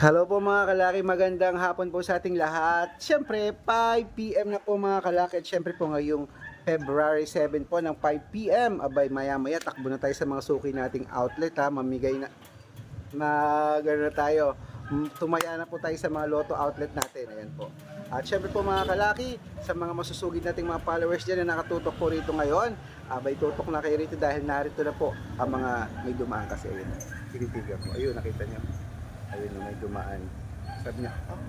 Hello po mga kalaki, magandang hapon po sa ating lahat. Siyempre, 5pm na po mga kalaki at siyempre po ngayong February 7 po ng 5pm. Abay, maya maya takbo na tayo sa mga suki nating outlet ha, mamigay na, mag ano na tayo, tumaya na po tayo sa mga loto outlet natin. Ayan po. At syempre po mga kalaki, sa mga masusugid nating mga followers dyan na nakatutok po rito ngayon, abay tutok na kayo rito dahil narito na po ang mga may dumaan kasi ayun. Tinitigan ko. Ayun, nakita niyo. Ayun, may dumaan. Sabi niya, oh.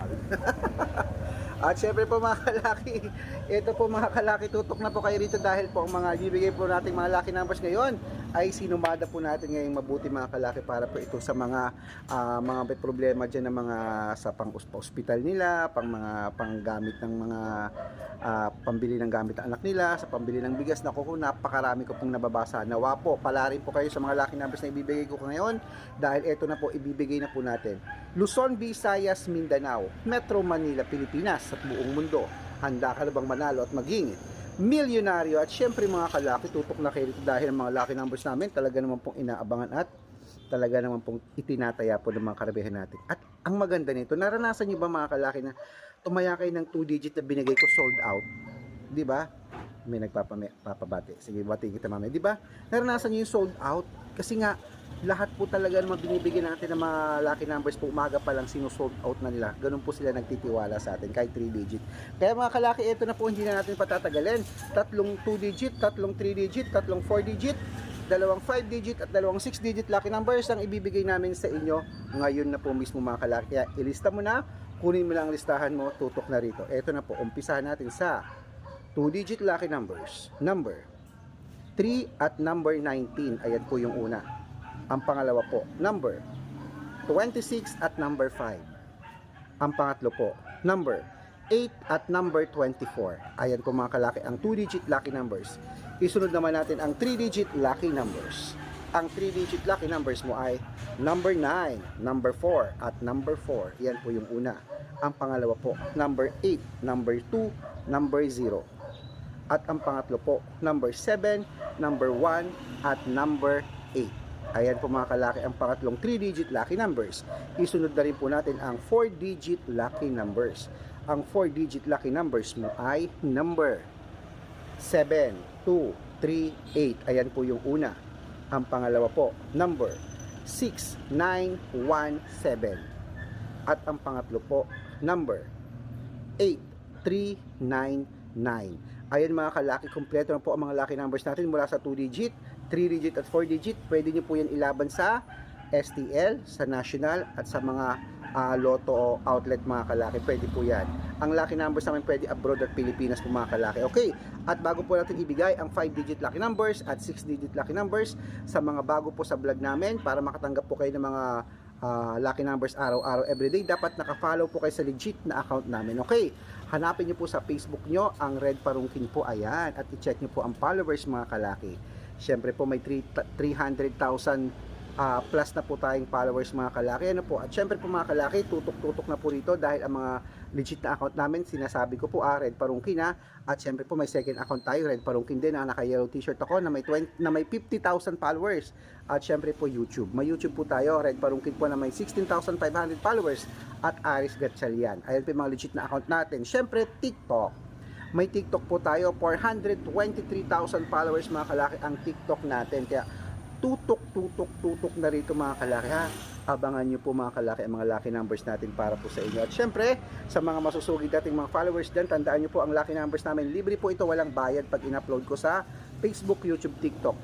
At syempre po mga kalaki, ito po mga kalaki, tutok na po kayo rito dahil po ang mga bibigay po nating mga lucky numbers ngayon ay sinumada po natin ngayong mabuti mga kalaki para po ito sa mga ah, mga may problema dyan ng mga sa pang hospital nila, pang mga panggamit ng mga ah, pambili ng gamit ng anak nila, sa pambili ng bigas na kuko, napakarami ko pong nababasa. Nawa po, pala rin po kayo sa mga lucky numbers na ibibigay ko ngayon dahil ito na po ibibigay na po natin. Luzon, Visayas, Mindanao, Metro Manila, Pilipinas at buong mundo. Handa ka na bang manalo at maging milyonaryo at syempre mga kalaki tutok na kayo dito dahil mga lucky numbers namin talaga naman pong inaabangan at talaga naman pong itinataya po ng mga karabihan natin. At ang maganda nito, naranasan niyo ba mga kalaki na tumaya kayo ng 2 digit na binigay ko sold out? Di ba? May nagpapabati. Sige, bati kita mamaya. Di ba? Naranasan niyo yung sold out? Kasi nga, lahat po talaga naman binibigyan natin ng mga lucky numbers po umaga pa lang sinusold out na nila. Ganun po sila nagtitiwala sa atin kahit 3 digit. Kaya mga kalaki, ito na po hindi na natin patatagalin. Tatlong 2 digit, tatlong 3 digit, tatlong 4 digit, dalawang 5 digit at dalawang 6 digit lucky numbers ang ibibigay namin sa inyo ngayon na po mismo mga kalaki. Kaya ilista mo na, kunin mo lang ang listahan mo, tutok na rito. Ito na po, umpisahan natin sa 2 digit lucky numbers. Number 3 at number 19. Ayan po yung una. Ang pangalawa po, number 26 at number 5. Ang pangatlo po, number 8 at number 24. Ayan po mga kalaki, ang 2-digit lucky numbers. Isunod naman natin ang 3-digit lucky numbers. Ang 3-digit lucky numbers mo ay number 9, number 4, at number 4. Yan po yung una. Ang pangalawa po, number 8, number 2, number 0. At ang pangatlo po, number 7, number 1, at number 8. Ayan po mga kalaki ang pangatlong 3-digit lucky numbers. Isunod na rin po natin ang 4-digit lucky numbers. Ang 4-digit lucky numbers mo ay number 7, 2, 3, 8. Ayan po yung una. Ang pangalawa po, number 6, 9, 1, 7. At ang pangatlo po, number 8, 3, 9, 9. Ayan mga kalaki, kompleto na po ang mga lucky numbers natin mula sa 2 digit, 3 digit at 4 digit. Pwede nyo po yan ilaban sa STL, sa National at sa mga ah, Lotto outlet mga kalaki. Pwede po yan. Ang lucky numbers namin pwede abroad at Pilipinas po mga kalaki. Okay, at bago po natin ibigay ang 5 digit lucky numbers at 6 digit lucky numbers sa mga bago po sa vlog namin para makatanggap po kayo ng mga ah, lucky numbers araw-araw everyday dapat naka-follow po kayo sa legit na account namin okay hanapin niyo po sa Facebook nyo ang Red Parungkin po ayan at i-check niyo po ang followers mga kalaki syempre po may 3 300,000 ah, plus na po tayong followers mga kalaki. Ano po? At syempre po mga kalaki tutok-tutok na po rito dahil ang mga legit na account namin sinasabi ko po ah Red Parungkin na at syempre po may second account tayo Red Parungkin din na naka-yellow t-shirt ako na may 20, na may 50,000 followers. At syempre po YouTube. May YouTube po tayo Red Parungkin po na may 16,500 followers at Aris Gatchalian. Ayan po yung mga legit na account natin. Syempre TikTok may TikTok po tayo. 423,000 followers mga kalaki ang TikTok natin. Kaya tutok tutok tutok na rito mga kalaki ha? Abangan nyo po mga kalaki ang mga lucky numbers natin para po sa inyo. At syempre sa mga masusugid nating mga followers dyan tandaan nyo po ang lucky numbers namin libre po ito walang bayad pag in-upload ko sa Facebook, YouTube, TikTok.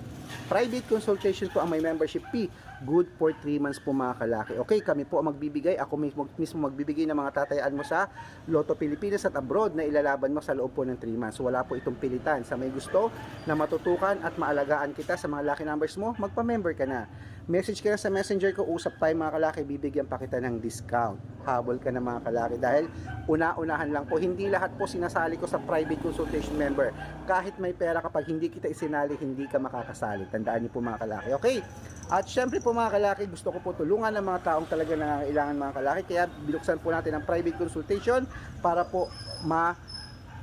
Private consultation po ang may membership fee good for 3 months po mga kalaki. Okay kami po ang magbibigay. Ako mismo, mismo magbibigay ng mga tatayaan mo sa Lotto Pilipinas at abroad na ilalaban mo sa loob po ng 3 months. Wala po itong pilitan. Sa may gusto na matutukan at maalagaan kita sa mga lucky numbers mo magpa-member ka na. Message ka na sa messenger ko. Usap tayo mga kalaki. Bibigyan pa kita ng discount. Habol ka na mga kalaki. Dahil una-unahan lang po hindi lahat po sinasali ko sa private consultation member. Kahit may pera kapag hindi kita isinali hindi ka makakasali. Tandaan niyo po mga kalaki. Okay? At syempre po mga kalaki, gusto ko po tulungan ng mga taong talaga nangangailangan mga kalaki. Kaya binuksan po natin ang private consultation para po ma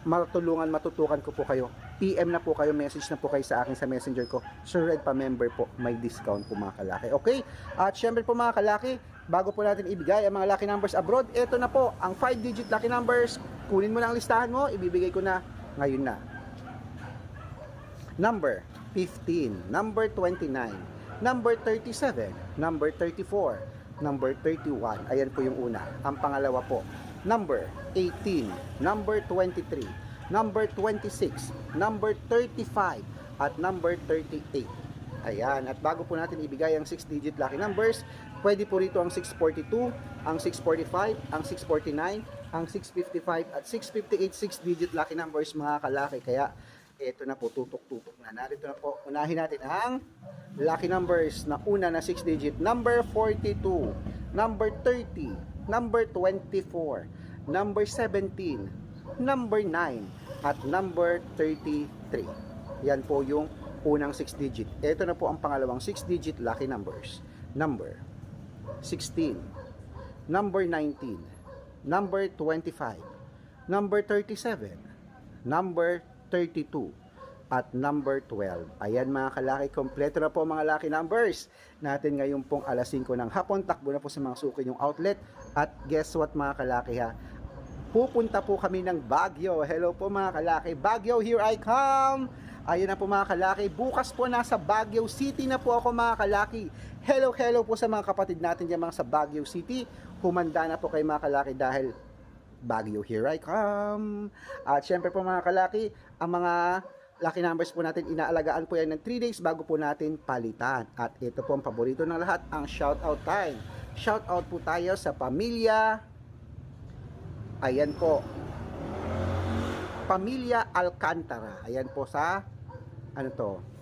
matulungan, matutukan ko po kayo. PM na po kayo, message na po kayo sa akin sa messenger ko. Sir Red pa member po, may discount po mga kalaki. Okay? At syempre po mga kalaki, bago po natin ibigay ang mga lucky numbers abroad, ito na po, ang 5-digit lucky numbers. Kunin mo na ang listahan mo, ibibigay ko na ngayon na. Number 15, number 29, number 37, number 34, number 31. Ayan po yung una. Ang pangalawa po, number 18, number 23, number 26, number 35, at number 38. Ayan, at bago po natin ibigay ang 6-digit lucky numbers, pwede po rito ang 642, ang 645, ang 649, ang 655 at 658 6-digit lucky numbers mga kalaki. Kaya ito na po, tutok-tutok na. Narito na po, unahin natin ang lucky numbers na una na 6-digit. Number 42, number 30, number 24, number 17, number 9, at number 33. Yan po yung unang 6 digit. Ito na po ang pangalawang 6 digit lucky numbers. Number 16, number 19, number 25, number 37, number 32, at number 12. Ayan mga kalaki, kompleto na po mga lucky numbers natin ngayon pong alas 5 ng hapon. Takbo na po sa mga suki yung outlet. At guess what mga kalaki ha? Pupunta po kami ng Baguio. Hello po mga kalaki. Baguio, here I come! Ayun na po mga kalaki. Bukas po nasa Baguio City na po ako mga kalaki. Hello, hello po sa mga kapatid natin dyan mga sa Baguio City. Humanda na po kayo mga kalaki dahil Baguio, here I come. At syempre po mga kalaki, ang mga lucky numbers po natin, inaalagaan po yan ng 3 days bago po natin palitan. At ito po ang paborito ng lahat, ang shoutout time. Shoutout po tayo sa pamilya. Ayan po. Pamilya Alcantara. Ayan po sa, ano to,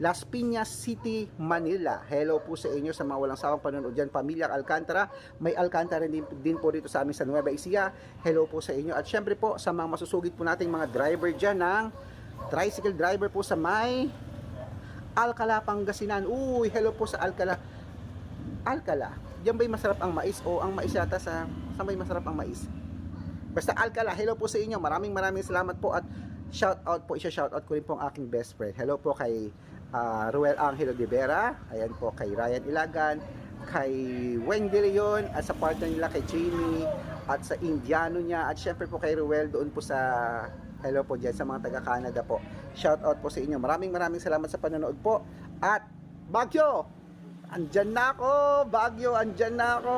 Las Piñas City, Manila. Hello po sa inyo sa mga walang sawang panonood dyan. Pamilya Alcantara. May Alcantara din, din po dito sa amin sa Nueva Ecija. Hello po sa inyo. At syempre po sa mga masusugid po nating mga driver dyan ng tricycle driver po sa may Alcala, Pangasinan. Uy, hello po sa Alcala. Alcala. Diyan ba'y masarap ang mais o ang mais yata sa saan ba'y masarap ang mais? Basta Alcala, hello po sa inyo. Maraming maraming salamat po at shout out po, isa shout out ko rin po ang aking best friend. Hello po kay ah, Ruel Angelo de ayan po kay Ryan Ilagan, kay Wendy Leon, at sa partner nila kay Jamie, at sa Indiano niya, at syempre po kay Ruel doon po sa hello po dyan sa mga taga Canada po. Shout out po sa inyo. Maraming maraming salamat sa panonood po. At Bagyo, andyan na ako! Bagyo, andyan na ako!